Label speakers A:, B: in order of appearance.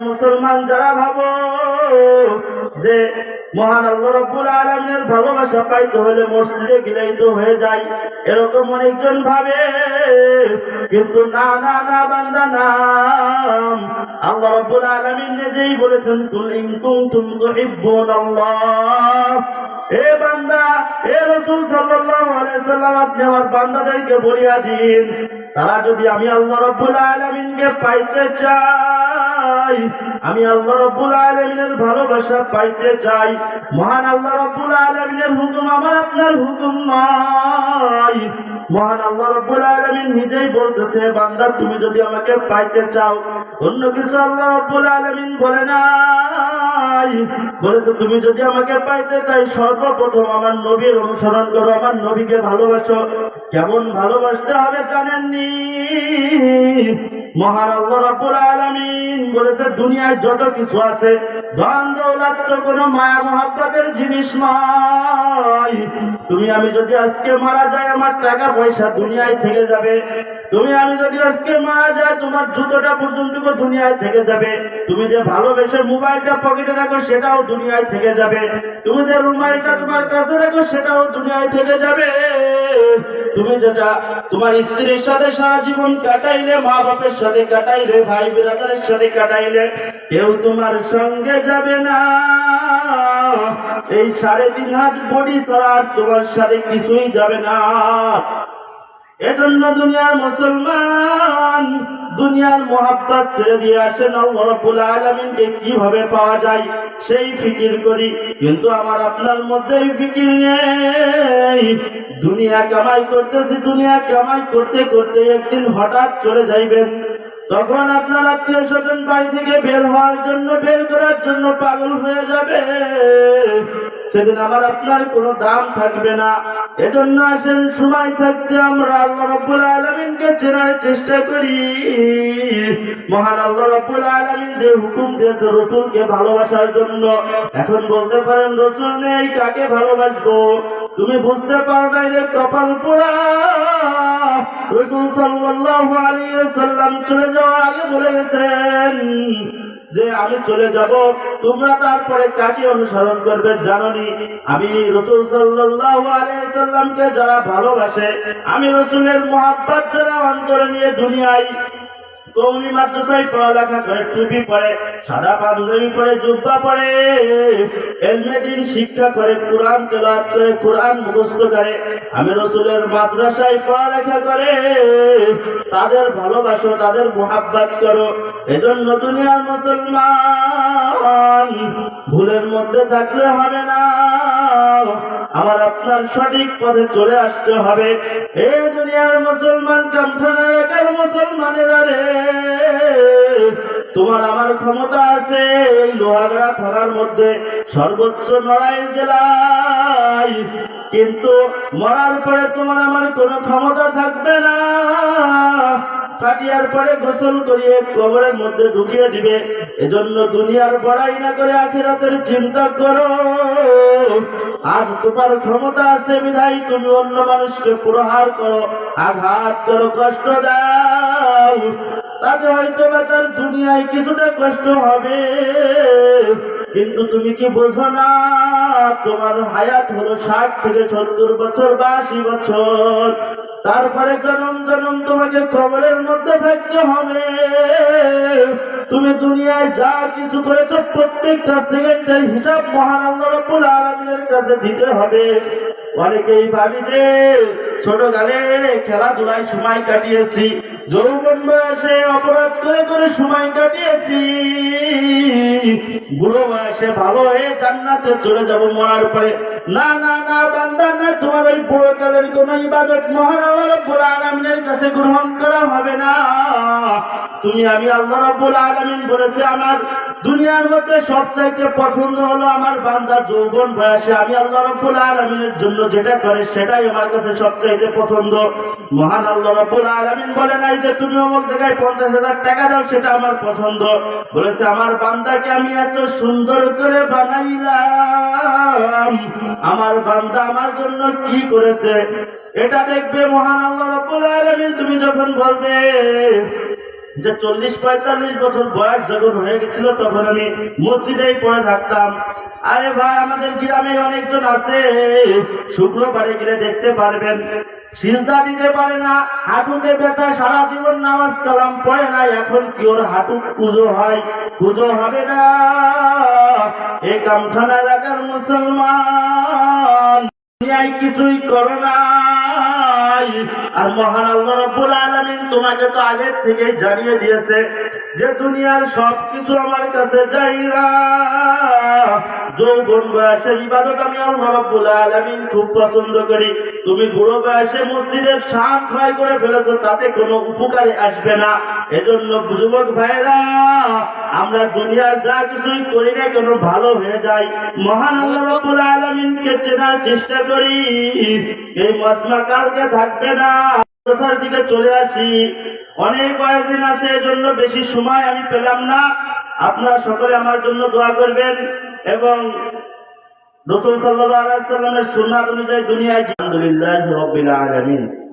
A: মুসলমান যারা ভাবো যে মহান আল্লাহ রব্বুল আলমের ভালোবাসা পাইতে হলে মসজিদে গেলেই তো হয়ে যায়, এরকম অনেকজন ভাবে। কিন্তু না না না, বান্দা, নাম আল্লাহ রব্বুল আলমিন নিজেই বলেছেন, কুল ইন কুনতুম তুহিব্বুনাল্লাহ। এ বান্দা, এ রসুল সাল্লাল্লাহু আলাইহি সাল্লাম, আপনি আমার বান্দাদেরকে বলিয়া দিন, তারা যদি আমি আল্লাহ রব্বুল আলামিনকে পাইতে চাই আমি আল্লাহ রব্বুল আলামিনের ভালোবাসা পাইতে চাই। মহান আল্লাহ রব্বুল আলামিনের হুকুম আমার আপনার হুকুম নয়। মহান আল্লাহ রব্বুল আলামিন নিজেই বলতেছে, বান্দা, তুমি যদি আমাকে পাইতে চাও, অন্য কিছু আল্লাহ রব্বুল আলামিন বলে নাই। বলেছে, তুমি যদি আমাকে পাইতে চাই, সর্বপ্রথম আমার নবীর অনুসরণ করো, আমার নবীকে ভালোবাসো। কেমন ভালোবাসতে হবে জানেননি? মহান আল্লাহ রাব্বুল আলামিন বলেছে দুনিয়ায় যত কিছু আছে। ধন দৌলত তো কোনো মায়া মহাব্বতের জিনিস নয় তুমি আমি যদি আজকে মারা যায় আমার টাকা পয়সা দুনিয়ায় থেকে যাবে। তুমি আমি যদি আজকে মারা যায় তোমার জুতোটা পর্যন্ত দুনিয়ায় থেকে যাবে। তুমি যে ভালোবেসে মোবাইলটা পকেটে রাখো, সেটাও দুনিয়ায় থেকে যাবে। তুমি যে রুমাইলটা তোমার কাছে রাখো, সেটাও দুনিয়ায় থেকে যাবে। তুমি যেটা তোমার স্ত্রীর সাথে সারা জীবন কাটাইলে মা বাপের সাথে কাটাইলে, ভাই বিরাদারের সাথে কাটাইলে, কেউ তোমার সঙ্গে যাবে না। এই সাড়ে তিন হাত বডি ছাড়া তোমার সাথে কিছুই যাবে না। এজন্য দুনিয়ার মুসলমান দুনিয়ার মোহাব্বত ছেড়ে দিয়ে আসেন রাব্বুল আলামিনকে কীভাবে পাওয়া যায় সেই ফিকির করি। কিন্তু আমার আপনার মধ্যে ফিকির নেই। দুনিয়া কামাই করতেছি, দুনিয়া কামাই করতে করতে একদিন হঠাৎ চলে যাইবেন। তখন আপনার আত্মীয় স্বজন বাড়ি থেকে বের হওয়ার জন্য, বের করার জন্য পাগল হয়ে যাবে। সেদিন আমার আপনার কোনো দাম থাকবে না। এজন্য আসেন, সময় থাকতে আমরা আল্লাহ রব্বুল আলমিনকে চেনার চেষ্টা করি। মহান আল্লাহ রব্বুল আলামিন যে হুকুম দিয়েছে রসুলকে ভালোবাসার জন্য, এখন বলতে পারেন, রসুল নেই, কাকে ভালোবাসবো? তুমি বুঝতে পারো নাই রে কপাল পোড়া। রসুল সাল্লাল্লাহু আলাইহি সাল্লাম চলে যাওয়ার আগে বলে গেছেন যে আমি চলে যাব, তোমরা তারপরে কাকে অনুসরণ করবে জাননি? আমি রসুল সাল্লামকে যারা ভালোবাসে, আমি রসুলের মোহাব্বত যারা অন্তরে নিয়ে দুনিয়ায় কৌমি মাদ্রাসায় পড়ালেখা করে, টুপি পরে, সাদা পাঞ্জাবি পরে, জুব্বা পরে এলমেদিন শিক্ষা করে, কোরআন তেলাওয়াত করে, কোরআন মুখস্থ করে, আমি রসুলের মাদ্রাসায় পড়ালেখা করে, তাদের ভালোবাসো, তাদের মোহাব্বত করো। এজন্য দুনিয়ার মুসলমান ভুলের মধ্যে থাকলে হবে না। আমার আপনার সঠিক পথে চলে আসতে হবে। এ দুনিয়ার মুসলমান, কামঠানা এলাকার মুসলমানেরা রে তোমার আমার ক্ষমতা আছে এই লোহাগড়া থানার মধ্যে। সর্বোচ্চ নড়াইল জেলায়। কিন্তু মরার পরে তোমার আমার কোনো ক্ষমতা থাকবে না। কাটিয়ার পরে গোসল করিয়ে কবরের মধ্যে ঢুকিয়ে দিবে। এজন্য দুনিয়ার বড়াই না করে আখিরাতের চিন্তা করো। আজ তোমার ক্ষমতা আছে বিধাই তুমি অন্য মানুষকে প্রহার করো। আঘাত করো, কষ্ট দাও। তাতে হয়তো বা তার দুনিয়ায় কিছুটা কষ্ট হবে। কিন্তু তুমি কি বোঝো না, তোমার হায়াত হলো ষাট থেকে সত্তর বছর বা আশি বছর। তারপরে জনম জনম তোমাকে কবরের মধ্যে থাকতে হবে। তুমি দুনিয়ায় যা কিছু করেছ প্রত্যেকটা সেকেন্ডের হিসাব মহান আল্লাহ রব্বুল কাছে দিতে হবে। অনেকেই ভাবি যে ছোট কালে খেলাধুলায় সময় কাটিয়েছি। যৌবন বয়সে অপরাধ করে করে সময় কাটিয়েছি। বুড়ো বয়সে ভালো হয়ে জান্নাতে চলে যাব মরার পরে। না না না, বান্দা না, তোমার ওই বুড়ো কালের কোন ইবাদত আল্লাহ রব্বুল আলামিনের কাছে গ্রহণ করা হবে না। তুমি, আমি আল্লাহ রব্বুল আলামিন বলেছে, আমার দুনিয়ার মধ্যে সবচাইতে পছন্দ হলো আমার বান্দার যৌবন বয়সে। আমি আল্লাহ রব্বুল আলামিনের জন্য যেটা করে, সেটাই আমার কাছে সবচাইতে পছন্দ। মহান আল্লাহ রব্বুল আলামিন বলে নাই যে, তুমি অমুক জায়গায় পঞ্চাশ হাজার টাকা দাও, সেটা আমার পছন্দ। বলেছে, আমার বান্দাকে আমি এত সুন্দর করে বানাইলাম। আমার বান্দা আমার জন্য কি করেছে? এটা দেখবে মহান আল্লাহ রব্বুল আলামিন। তুমি যখন বলবে যে, চল্লিশ পঁয়তাল্লিশ বছর বয়স যখন হয়ে গেছিল, তখন আমি মসজিদেই পড়ে থাকতাম। আরে ভাই, আমাদের গ্রামে অনেকজন আছে। শুক্রবারে গেলে দেখতে পারবেন। সিজদা দিতে পারে না, হাঁটুতে ব্যথা, সারা জীবন নামাজ কালাম পড়ে না, এখন কি ওর হাঁটু পুজো হয়? পুজো হবে না। এ কামঠানা এলাকার মুসলমান, দুনিয়ায় কিছুই করো না আর মহান আল্লাহ রব্বুল আলামিন তোমাকে তো আগে থেকেই জানিয়ে দিয়েছে যে, দুনিয়ার সব কিছু আমার কাছে যাইরা যৌবন ইবাদত আমি খুব পছন্দ করি। তুমি বুড়ো বয়সে মসজিদের ক্ষয় করে ফেলেছো, তাতে কোনো উপকারে আসবে না। এজন্য যুবক ভাইরা আমরা দুনিয়ার যা কিছুই করি না কেন ভালো হয়ে যাই। মহান আল্লাহ রব্বুল চেনার চেষ্টা করি। এই মজমা কালকে থাকবে না। দিকে চলে আসি। অনেক ওয়াজিন আছে, এজন্য বেশি সময় আমি পেলাম না। আপনারা সকলে আমার জন্য দোয়া করবেন। এবং রসুল সাল্লাহ আলাইসাল্লামের সুন্নাত অনুযায়ী দুনিয়ায় আলহামদুলিল্লাহ রবিল আলামিন।